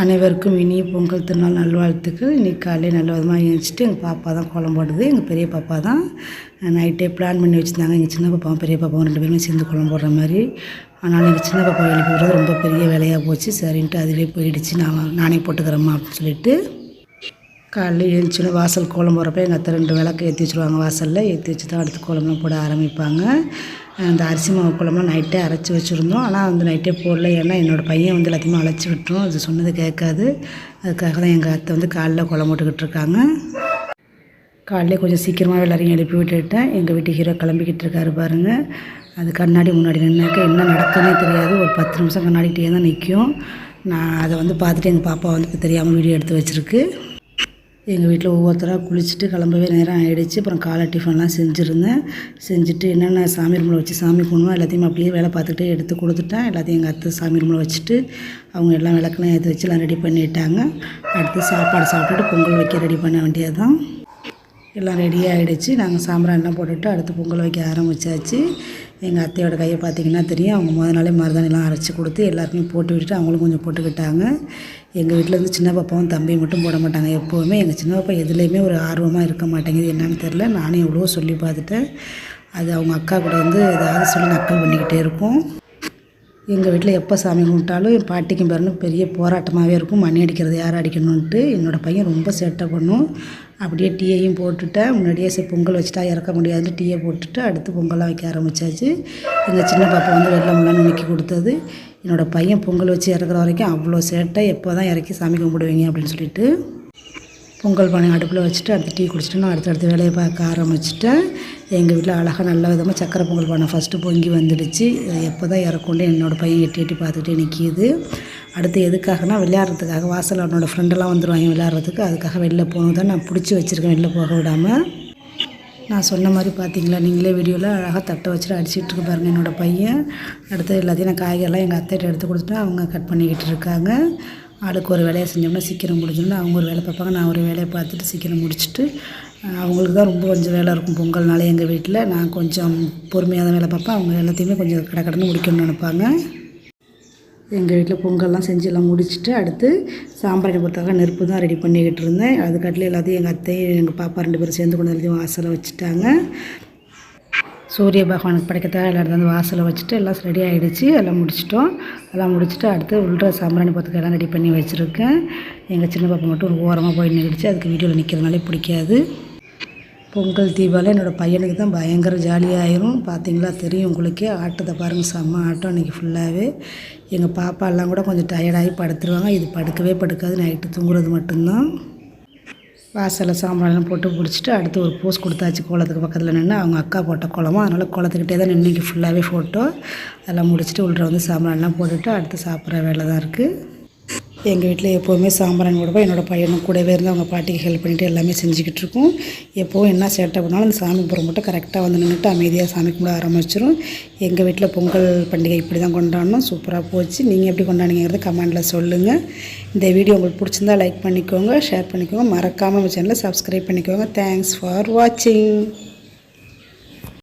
அனைவருக்கும் இனிய பொங்கல் திருநாள் நல்வாழ்த்துக்கள். இன்றைக்கி காலையில் நல்ல விதமாக எழுந்திரிச்சிட்டு எங்கள் பாப்பா தான் கோலம் போடுறது எங்கள் பெரிய பாப்பா தான் நைட்டே பிளான் பண்ணி வச்சுருந்தாங்க. எங்கள் சின்ன பாப்பாவும் பெரிய பாப்பாவும் ரெண்டு பேருமே சேர்ந்து கோலம் போடுற மாதிரி. ஆனால் எங்கள் சின்ன பாப்பா எழுப்பி ரொம்ப பெரிய வேலையாக போச்சு. சரின்ட்டு அதுவே போயிடுச்சு. நான் நானே போட்டுக்கிறேம்மா அப்படின்னு சொல்லிட்டு. காலையில் எழுந்துச்சுன்னு வாசல் கோலம் போடுறப்ப எங்கள் அத்தை ரெண்டு விளக்கு ஏற்றி வச்சுருவாங்க வாசலில். ஏற்றி வச்சு தான் அடுத்து கோலம்லாம் போட ஆரம்பிப்பாங்க. அந்த அரிசி மாவு குழம்பு நைட்டே அரைச்சி வச்சுருந்தோம். ஆனால் வந்து நைட்டே போடல. ஏன்னா என்னோடய பையன் வந்து எல்லாத்தையுமே அழைச்சி விட்டுரும். அது சொன்னது கேட்காது. அதுக்காக தான் எங்கள் அத்தை வந்து காலைல கோலம் விட்டுக்கிட்டு இருக்காங்க. காலையில் கொஞ்சம் சீக்கிரமாக எல்லாரையும் எழுப்பி விட்டுட்டேன். எங்கள் வீட்டு ஹீரோ கிளம்பிக்கிட்டு இருக்காரு பாருங்கள் அது கண்ணாடி முன்னாடி நின்னாக்க என்ன நடக்குதுன்னே தெரியாது. ஒரு பத்து நிமிஷம் கண்ணாடிக்கிட்டே தான் நிற்கும் நான் அதை வந்து பார்த்துட்டு எங்கள் பாப்பா வந்து தெரியாமல் வீடியோ எடுத்து வச்சுருக்கு. எங்கள் வீட்டில் ஒவ்வொருத்தராக குளிச்சுட்டு கிளம்பவே நேரம் ஆகிடுச்சு அப்புறம் காலை டிஃபன்லாம் செஞ்சுருந்தேன். செஞ்சுட்டு என்னென்ன சாமி ரூமில் வச்சு சாமி கும்பிடுவோம் எல்லாத்தையும் அப்படியே வேலை பார்த்துக்கிட்டே எடுத்து கொடுத்துட்டேன். எல்லாத்தையும் எங்கள் அத்தை சாமி ரூமில் வச்சுட்டு அவங்க எல்லாம் விளக்கெல்லாம் எடுத்து வச்சு எல்லாம் ரெடி பண்ணிட்டாங்க. அடுத்து சாப்பாடு சாப்பிட்டுட்டு பொங்கல் வைக்க ரெடி பண்ண வேண்டியது தான் எல்லாம் ரெடி ஆகிடுச்சு நாங்கள் சாம்பிராணிலாம் போட்டுட்டு அடுத்து பொங்கல் வைக்க ஆரம்பித்தாச்சு எங்கள் அத்தையோட கையை பார்த்திங்கன்னா தெரியும். அவங்க முத நாளே மருதாணிலாம் அரைச்சி கொடுத்து எல்லாருக்குமே போட்டு விட்டுட்டு அவங்களும் கொஞ்சம் போட்டுக்கிட்டாங்க. எங்கள் வீட்டில் இருந்து சின்ன பாப்பாவும் தம்பியும் மட்டும் போட மாட்டாங்க எப்போவுமே. எங்கள் சின்ன பாப்பா எதுலேயுமே ஒரு ஆர்வமாக இருக்க மாட்டேங்குது. என்னன்னு தெரில நானே எவ்வளோ சொல்லி பார்த்துட்டேன். அது அவங்க அக்கா கூட வந்து ஏதாவது சொல்லி நக்கல் பண்ணிக்கிட்டே இருக்கும். எங்கள் வீட்டில் எப்போ சாமி கும்பிட்டாலும் என் பாட்டிக்கும் பேரனும் பெரிய போராட்டமாகவே இருக்கும். மணி அடிக்கிறது யார் அடிக்கணும்ன்ட்டு. என்னோடய பையன் ரொம்ப சேட்டை பண்ணும். அப்படியே டீயையும் போட்டுட்டேன். முன்னாடியே சரி பொங்கல் வச்சுட்டா இறக்க முடியாதுன்னு டீயை போட்டுட்டு அடுத்து பொங்கல்லாம் வைக்க ஆரம்பித்தாச்சு எங்கள் சின்ன பாப்பா வந்து வெள்ளம் முள்ளன்னு நுக்கி கொடுத்தது. என்னோடய பையன் பொங்கல் வச்சு இறக்குற வரைக்கும் அவ்வளோ சேட்டை. எப்போ தான் இறக்கி சாமி கும்பிடுவீங்க அப்படின்னு சொல்லிட்டு பொங்கல் பானை அடுப்பில் வச்சுட்டு அடுத்து டீ குடிச்சிட்டு நான் அடுத்தடுத்து வேலையை பார்க்க ஆரம்பிச்சிட்டேன். எங்கள் வீட்டில் அழகாக நல்ல விதமாக சக்கரை பொங்கல் பானை ஃபஸ்ட்டு பொங்கி வந்துடுச்சு. எப்போ தான் இறக்கொண்டு என்னோடய பையன் எட்டி எட்டி பார்த்துக்கிட்டே நிற்கிது அடுத்து எதுக்காகனா விளையாடுறதுக்காக வாசல் அவனோட ஃப்ரெண்டெல்லாம் வந்துடுவாங்க விளையாடுறதுக்கு. அதுக்காக வெளில போகணும். தான் நான் பிடிச்சி வச்சுருக்கேன் வெளில போக விடாமல் நான் சொன்ன மாதிரி பார்த்தீங்களா நீங்களே வீடியோவில் அழகாக தட்டை வச்சுட்டு அடிச்சிட்டு பாருங்கள் என்னோடய பையன். அடுத்து எல்லாத்தையும் நான் காய்கறிலாம் எங்கள் அத்தைகிட்ட எடுத்து கொடுத்துட்டு அவங்க கட் பண்ணிக்கிட்டு இருக்காங்க. ஆளுக்கு ஒரு வேலையை செஞ்சோம்னா சீக்கிரம் முடிஞ்சிடும் அவங்க ஒரு வேலை பார்ப்பாங்க. நான் ஒரு வேலையை பார்த்துட்டு சீக்கிரம் முடிச்சுட்டு அவங்களுக்கு தான் ரொம்ப கொஞ்சம் வேலை இருக்கும் பொங்கல்னாலே எங்கள் வீட்டில் நான் கொஞ்சம் பொறுமையாக தான் வேலை பார்ப்பேன். அவங்க எல்லாத்தையுமே கொஞ்சம் கடை கடன்னு முடிக்கணும்னு நினைப்பாங்க. எங்கள் வீட்டில் பொங்கல்லாம் செஞ்சு எல்லாம் முடிச்சுட்டு அடுத்து சாம்பாரை பொறுத்தாக நெருப்பு தான் ரெடி பண்ணிக்கிட்டு இருந்தேன். அதுக்காட்டில் எல்லாத்தையும் எங்கள் அத்தையும் எங்கள் பாப்பா ரெண்டு பேரும் சேர்ந்து கொண்டு எல்லாத்தையும் வாசலை வச்சுட்டாங்க. சூரிய பகவானுக்கு படைக்கத்தாக எல்லாரும் வந்து வாசலை வச்சுட்டு எல்லாம் ரெடி ஆகிடுச்சு எல்லாம் முடிச்சிட்டோம். எல்லாம் முடிச்சுட்டு அடுத்து உள்ள சாம்பிராணி பத்துக்கு எல்லாம் ரெடி பண்ணி வச்சுருக்கேன். எங்கள் சின்ன பாப்பா மட்டும் ஒரு ஓரமாக போய் நின்றுச்சு அதுக்கு வீடியோவில் நிற்கிறதுனாலே பிடிக்காது. பொங்கல் தீபாவளி என்னோடய பையனுக்கு தான் பயங்கர ஜாலியாகிரும் பார்த்தீங்களா தெரியும் உங்களுக்கே. ஆட்டத்தை பாருங்கள் செம்ம ஆட்டம் அன்றைக்கி ஃபுல்லாகவே எங்கள் பாப்பாலாம் கூட கொஞ்சம் டயர்டாகி படுத்துருவாங்க. இது படுக்கவே படுக்காது. நைட்டு தூங்குறது மட்டும்தான். வாசலில் சாம்பாரெல்லாம் போட்டு பிடிச்சிட்டு அடுத்து ஒரு போஸ் கொடுத்தாச்சு. கோலத்துக்கு பக்கத்தில் நின்று அவங்க அக்கா போட்ட குளமும் அதனால் குளத்துக்கிட்டே தான் நின்று ஃபுல்லாகவே ஃபோட்டோ அதெல்லாம் முடிச்சுட்டு உள்ள வந்து சாம்பாரெல்லாம் போட்டுவிட்டு அடுத்து சாப்பிட்ற வேலை தான் இருக்குது எங்கள் வீட்டில் எப்போவுமே சாம்பிராணி கொடுப்போம் என்னோடய பையனும் கூடவே இருந்து அவங்க பாட்டிக்கு ஹெல்ப் பண்ணிவிட்டு எல்லாமே செஞ்சுக்கிட்டு இருக்கோம். எப்போவும் என்ன சேட்டை பண்ணாலும் அந்த சாமி புறம் மட்டும் கரெக்டாக வந்து நின்றுட்டு அமைதியாக சாமி கும்பிட ஆரம்பிச்சிடும் எங்கள் வீட்டில் பொங்கல் பண்டிகை இப்படி தான் கொண்டாடணும். சூப்பராக போச்சு. நீங்கள் எப்படி கொண்டாடிங்கிறது கமெண்டில் சொல்லுங்கள் இந்த வீடியோ உங்களுக்கு பிடிச்சிருந்தா லைக் பண்ணிக்கோங்க ஷேர் பண்ணிக்கோங்க. மறக்காமல் நம்ம சேனலை சப்ஸ்கிரைப் பண்ணிக்கோங்க. தேங்க்ஸ் ஃபார் வாட்சிங்